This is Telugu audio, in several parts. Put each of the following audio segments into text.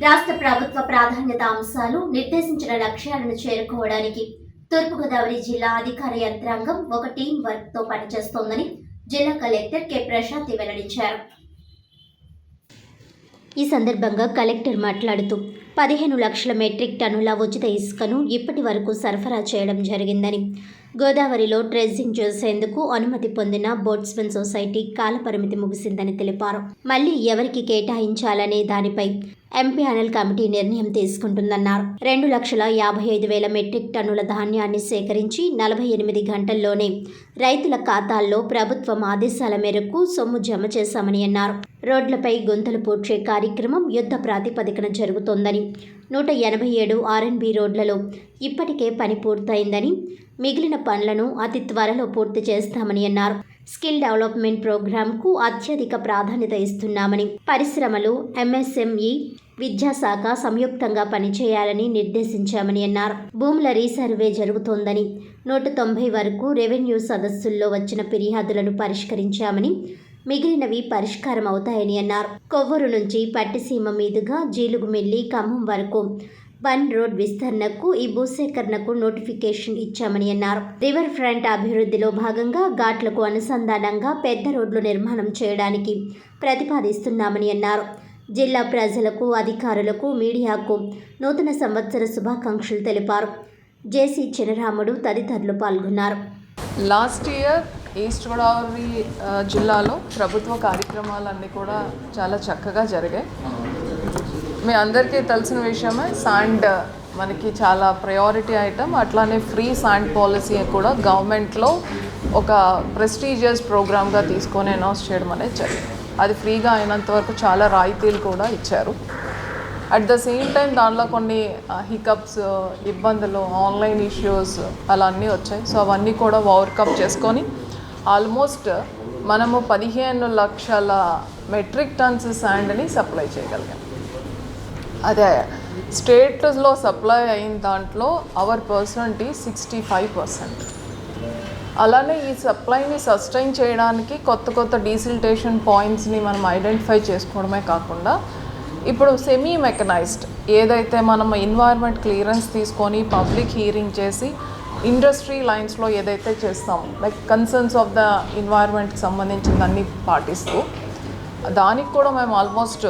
రాష్ట్ర ప్రభుత్వ ప్రాధాన్యత అంశాలు నిర్దేశించిన లక్ష్యాలను చేరుకోవడానికి తూర్పుగోదావరి జిల్లా అధికార యంత్రాంగం ఒక టీం వర్క్తో పనిచేస్తోందని జిల్లా కలెక్టర్ కె. ప్రశాంతి వెల్లడించారు. ఈ సందర్భంగా కలెక్టర్ మాట్లాడుతూ పదిహేను లక్షల మెట్రిక్ టన్నుల ఉచిత ఇసుకను ఇప్పటి వరకు సరఫరా చేయడం జరిగిందని గోదావరిలో ట్రెజింగ్ చేసేందుకు అనుమతి పొందిన బోట్స్మెన్ సొసైటీ కాలపరిమితి ముగిసిందని తెలిపారు. మళ్ళీ ఎవరికి కేటాయించాలనే దానిపై ఎంపీఎన్ఎల్ కమిటీ నిర్ణయం తీసుకుంటుందన్నారు. రెండు లక్షల యాభై ఐదు వేల మెట్రిక్ టన్నుల ధాన్యాన్ని సేకరించి నలభై ఎనిమిది గంటల్లోనే రైతుల ఖాతాల్లో ప్రభుత్వం ఆదేశాల మేరకు సొమ్ము జమ చేశామని అన్నారు. రోడ్లపై గుంతలు పూడ్చే కార్యక్రమం యుద్ధ ప్రాతిపదికన జరుగుతోందని నూట ఎనభై ఏడు ఆర్ఎన్బి రోడ్లలో ఇప్పటికే పని పూర్తయిందని మిగిలిన పనులను అతి త్వరలో పూర్తి చేస్తామని అన్నారు. స్కిల్ డెవలప్మెంట్ ప్రోగ్రాంకు అత్యధిక ప్రాధాన్యత ఇస్తున్నామని పరిశ్రమలు ఎంఎస్ఎంఈ విద్యాశాఖ సంయుక్తంగా పనిచేయాలని నిర్దేశించామని అన్నారు. భూముల రీసర్వే జరుగుతోందని నూట తొంభై వరకు రెవెన్యూ సదస్సుల్లో వచ్చిన ఫిర్యాదులను పరిష్కరించామని మిగిలినవి పరిష్కారం అవుతాయని అన్నారు. కొవ్వూరు నుంచి పట్టిసీమ మీదుగా జీలుగుమిల్లి ఖమ్మం వరకు పన్ రోడ్ విస్తరణకు ఈ భూసేకరణకు నోటిఫికేషన్ ఇచ్చామని అన్నారు. రివర్ ఫ్రంట్ అభివృద్ధిలో భాగంగా ఘాట్లకు అనుసంధానంగా పెద్ద రోడ్లు నిర్మాణం చేయడానికి ప్రతిపాదిస్తున్నామని అన్నారు. జిల్లా ప్రజలకు అధికారులకు మీడియాకు నూతన సంవత్సర శుభాకాంక్షలు తెలిపారు. జేసీ చినరాముడు తదితరులు పాల్గొన్నారు. లాస్ట్ ఇయర్ ఈస్ట్ గోదావరి జిల్లాలో ప్రభుత్వ కార్యక్రమాలన్నీ కూడా చాలా చక్కగా జరిగాయి. మీ అందరికీ తెలిసిన విషయమే శాండ్ మనకి చాలా ప్రయారిటీ ఐటమ్ అట్లానే ఫ్రీ శాండ్ పాలసీ కూడా గవర్నమెంట్లో ఒక ప్రెస్టీజియస్ ప్రోగ్రామ్గా తీసుకొని అనౌన్స్ చేయడం అనేది జరిగింది. అది ఫ్రీగా అయినంత వరకు చాలా రాయితీలు కూడా ఇచ్చారు. అట్ ద సేమ్ టైం దానిలో కొన్ని హికప్స్ ఇబ్బందులు ఆన్లైన్ ఇష్యూస్ అలా అన్నీ వచ్చాయి. సో అవన్నీ కూడా ఓవర్కమ్ చేసుకొని ఆల్మోస్ట్ మనము పదిహేను లక్షల మెట్రిక్ టన్స్ శాండ్ని సప్లై చేయగలిగాం. అదే స్టేట్లో సప్లై అయిన దాంట్లో our percentage sixty five percent. అలానే ఈ సప్లైని సస్టైన్ చేయడానికి కొత్త కొత్త డీసిల్టేషన్ పాయింట్స్ని మనం ఐడెంటిఫై చేసుకోవడమే కాకుండా ఇప్పుడు సెమీ మెకనైజ్డ్ ఏదైతే మనం ఎన్వైర్న్మెంట్ క్లియరెన్స్ తీసుకొని పబ్లిక్ హీరింగ్ చేసి ఇండస్ట్రీ లైన్స్లో ఏదైతే చేస్తాం లైక్ కన్సర్న్స్ ఆఫ్ ద ఎన్వైర్న్మెంట్కి సంబంధించిందన్నీ పాటిస్తూ దానికి కూడా మేము almost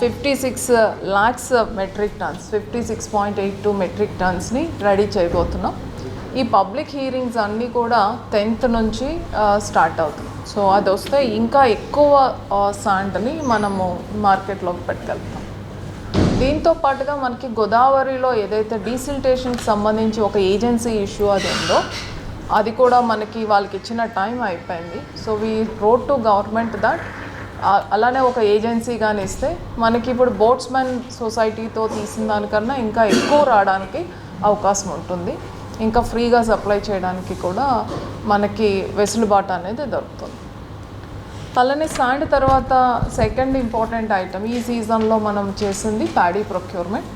fifty six lakhs metric tons fifty six point eight two metric టన్స్ని ready చేయబోతున్నాం. ఈ పబ్లిక్ హీరింగ్స్ అన్నీ కూడా టెన్త్ నుంచి స్టార్ట్ అవుతుంది సో అది వస్తే ఇంకా ఎక్కువ శాండ్ని మనము మార్కెట్లోకి పెట్టగలుగుతాం. దీంతో పాటుగా మనకి గోదావరిలో ఏదైతే డీసిల్టేషన్కి సంబంధించి ఒక ఏజెన్సీ ఇష్యూ అది ఉందో అది కూడా మనకి వాళ్ళకి ఇచ్చిన టైం అయిపోయింది. So we wrote to government that అలానే ఒక ఏజెన్సీ కానీ ఇస్తే మనకి ఇప్పుడు బోట్స్మెన్ సొసైటీతో తీసిన దానికన్నా ఇంకా ఎక్కువ రావడానికి అవకాశం ఉంటుంది. ఇంకా ఫ్రీగా సప్లై చేయడానికి కూడా మనకి వెసులుబాటు అనేది దొరుకుతుంది. అలానే శాండ్ తర్వాత సెకండ్ ఇంపార్టెంట్ ఐటమ్ ఈ సీజన్లో మనం చేసింది ప్యాడీ ప్రొక్యూర్మెంట్.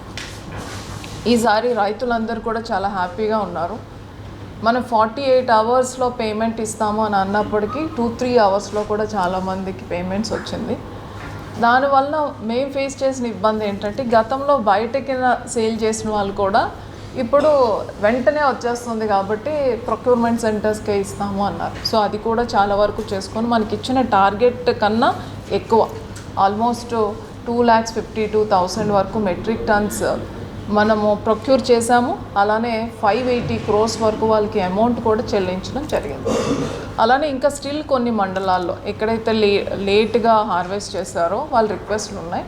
ఈసారి రైతులందరూ కూడా చాలా హ్యాపీగా ఉన్నారు. మనం ఫార్టీ ఎయిట్ అవర్స్లో పేమెంట్ ఇస్తాము అని అన్నప్పటికీ టూ త్రీ అవర్స్లో కూడా చాలామందికి పేమెంట్స్ వచ్చింది. దానివల్ల మేము ఫేస్ చేసిన ఇబ్బంది ఏంటంటే గతంలో బయటకి సేల్ చేసిన వాళ్ళు కూడా ఇప్పుడు వెంటనే వచ్చేస్తుంది కాబట్టి ప్రొక్యూర్మెంట్ సెంటర్స్కే ఇస్తాము అన్నారు. సో అది కూడా చాలా వరకు చేసుకొని మనకి ఇచ్చిన టార్గెట్ కన్నా ఎక్కువ. Almost two lakhs fifty two thousand వరకు మెట్రిక్ టన్స్ మనము ప్రొక్యూర్ చేశాము. అలానే ఫైవ్ ఎయిటీ క్రోర్స్ వరకు వాళ్ళకి అమౌంట్ కూడా చెల్లించడం జరిగింది. అలానే ఇంకా స్టిల్ కొన్ని మండలాల్లో ఎక్కడైతే లే లేట్గా హార్వెస్ట్ చేశారో వాళ్ళ రిక్వెస్ట్లు ఉన్నాయి.